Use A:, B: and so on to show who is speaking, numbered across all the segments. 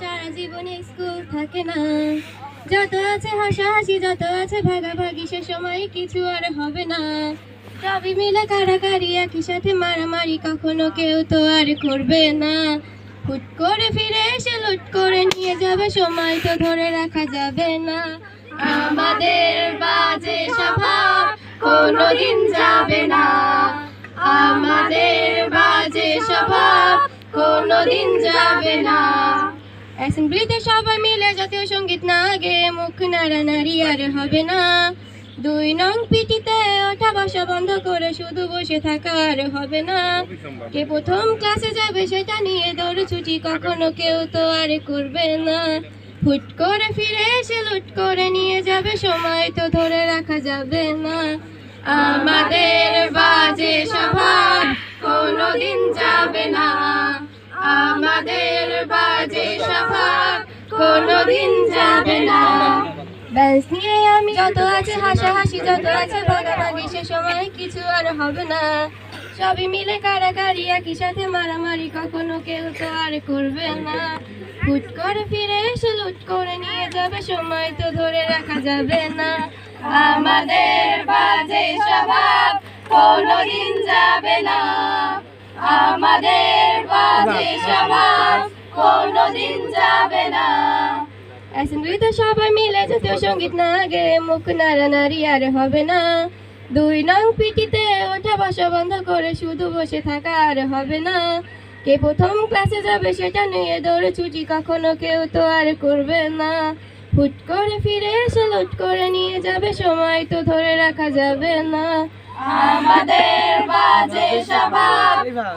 A: সারা জীবনে স্কুল থাকে না। যত আছে হাসাহাসি, যত আছে ভাগাভাগি, সে সময় কিছু আর হবে না। সবই মিলে কারাকারি, একই সাথে মারামারি, কখনো কেউ তো আর করবে না। হুট করে ফিরে এসে লুট করে নিয়ে যাবে, সময় তো ধরে রাখা যাবে না। আমাদের বাজে স্বভাব কোনোদিন যাবে না। আমাদের বাজে স্বভাব কোনোদিন যাবে না। অ্যাসেম্বলিতে সবাই মিলে জাতীয় সংগীত না গে মুখ নাড়ানাড়ি আর হবে না। দুই নং পিটিতে ওঠা বসা বন্ধ করে শুধু বসে থাকা আর হবে না। কে প্রথম ক্লাসে যাবে সেটা নিয়ে দৌড় ছুটি কখনো কেউ তো আর করবে না। হুট করে ফিরে এসে লুট করে নিয়ে যাবে সময় তো ধরে রাখা যাবে না। আমাদের বাজে স্বভাব কোনোদিন যাবে না। আমাদের বাজে স্বভাব কোনোদিন যাবে না। আমি যত আছে হাসাহাসি, যত আছে ভাগাভাগি, সে সময় কিছু আর হবে না। সবই মিলে কারাকারি একই সাথে মারামারি, কখনো কেউ তো আর করবে না। হুট করে ফিরে এসে লুট করে নিয়ে যাবে, সময় তো ধরে রাখা যাবে না। আমাদের বাজে স্বভাব কোনোদিন যাবে না। আমাদের বাজে স্বভাব কোনোদিন যাবে না। অ্যাসেম্বলিতে সবাই মিলে জাতীয় সংগীত না গে মুখ নাড়ানাড়ি আর হবে না। দুই নং পিটিতে ওঠা বসা বন্ধ করে শুধু বসে থাকা আর হবে না। কে প্রথম ক্লাসে যাবে সেটা নিয়ে দৌড়ে ছুটি কখনো কেউ তো আর করবে না। হুট করে ফিরে এসে লুট করে নিয়ে যাবে সময় তো ধরে রাখা যাবে না। আমাদের বাজে স্বভাব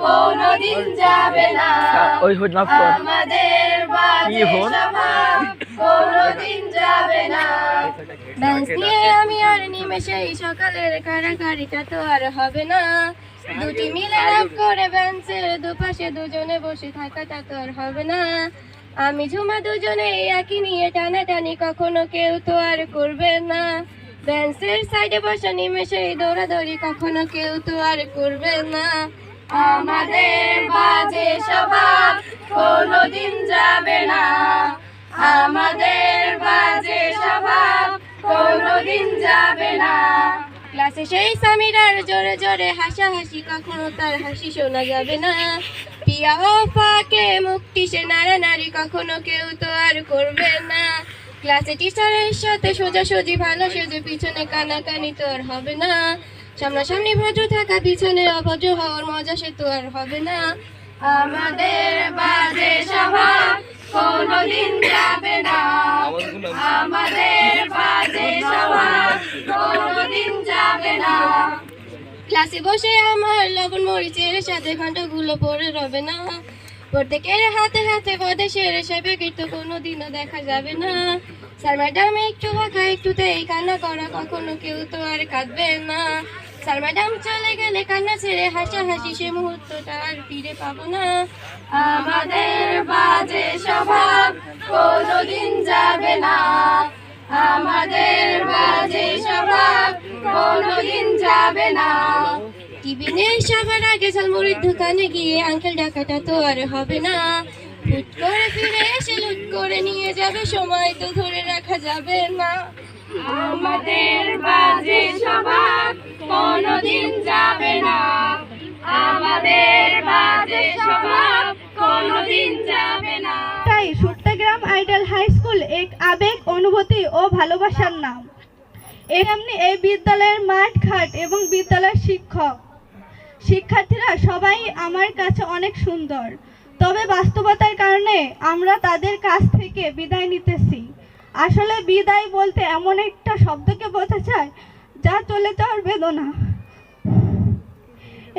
A: কোনোদিন যাবে না।
B: ওই মাফ কর।
A: আমাদের বাজে স্বভাব কোনোদিন যাবে না। ব্যাস নিয়ে আমি আর নিমেষে এই সকালের কারাকারিটা তো আর হবে না। দুটি মিলে রাগ করে বেঞ্চের দুপাশে দুজনে বসে থাকাটা তো আর হবে না। আমি ঝুমা দুজনে একই নিয়ে টানাটানি কখনো কেউ তো আর করবে না। বেঞ্চের সাইডে বসা নিমেষে দৌড়াদৌড়ি কখনো কেউ তো আর করবে না। আমাদের বাজে স্বভাব কোনোদিন যাবে না। আমাদের বাজে স্বভাব কোনোদিন যাবে না। ক্লাসে সেই সামিরার জোরে জোরে হাসাহাসি, কখনো তার হাসি শোনা যাবে না। পিয়া ও ফাঁকে মুক্তি, সে নাড়ানাড়ি কখনো কেউ তো আর করবে না। ক্লাসে টিচারের সাথে সোজাসুজি, ভালো সেজে, পিছনে কানাকানি আর হবে না। সামনাসামনি ভদ্র থাকা পিছনে অভদ্র হওয়ার মজা সে তো আর হবে না। আমাদের বাজে স্বভাব কোনোদিন যাবে না। আমাদের বাজে স্বভাব কোনোদিন যাবে না। ক্লাসে বসে আমার লবণ মরিচের সাথে ঘন্টাগুলো পড়ে রবে না। প্রত্যেকের হাতে হাতে পদে সেরে সেবে কিন্তু কোনোদিনও দেখা যাবে না। স্যার ম্যাডাম, একটু বাঁকা এই কান্না করা কখনো কেউ তো আর কাঁদবে না। স্যার ম্যাডাম, চলে গেলে কান্না ছেড়ে হাসাহাসি, সে মুহূর্তটা আর ফিরে পাবো না। আমাদের বাজে স্বভাব কোনোদিন যাবে না। আমাদের বাজে স্বভাব কোনোদিন যাবে না। টিফিনে সবার আগে ঝালমুড়ির দোকানে গিয়ে আঙ্কেল ডাকাটা তো আর হবে না। হুট করে ফিরে এসে লুট করে নিয়ে যাবে সময় তো ধরে রাখা যাবে না। আমাদের বাজে স্বভাব কোনোদিন যাবে না। আমাদের বাজে স্বভাব কোনোদিন যাবে না।
C: তাই সুট্টাগ্রাম আইডল হাই স্কুল এক আবেগ অনুভূতি ও ভালোবাসার নাম। এমনি এই বিদ্যালয়ের মাঠ ঘাট এবং বিদ্যালয়ের শিক্ষক। শিক্ষার্থীরা সবাই আমার কাছে অনেক সুন্দর। তবে বাস্তবতার কারণে আমরা তাদের কাছ থেকে বিদায় নিতেছি। আসলে বিদায় বলতে এমন একটা শব্দকে বোঝায় যা চলে যাওয়ার বেদনা।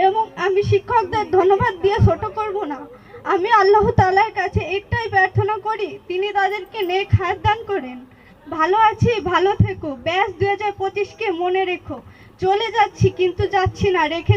C: এবং আমি শিক্ষকদের ধন্যবাদ দিয়ে ছোট করব না। আমি আল্লাহ তালার কাছে একটাই প্রার্থনা করি, তিনি তাদেরকে নেক হায়াত দান করেন। ভালো আছি, ভালো থেকো। ব্যাস দু হাজার পঁচিশকে মনে রেখো। চলে যাচ্ছি, কিন্তু যাচ্ছি না, রেখে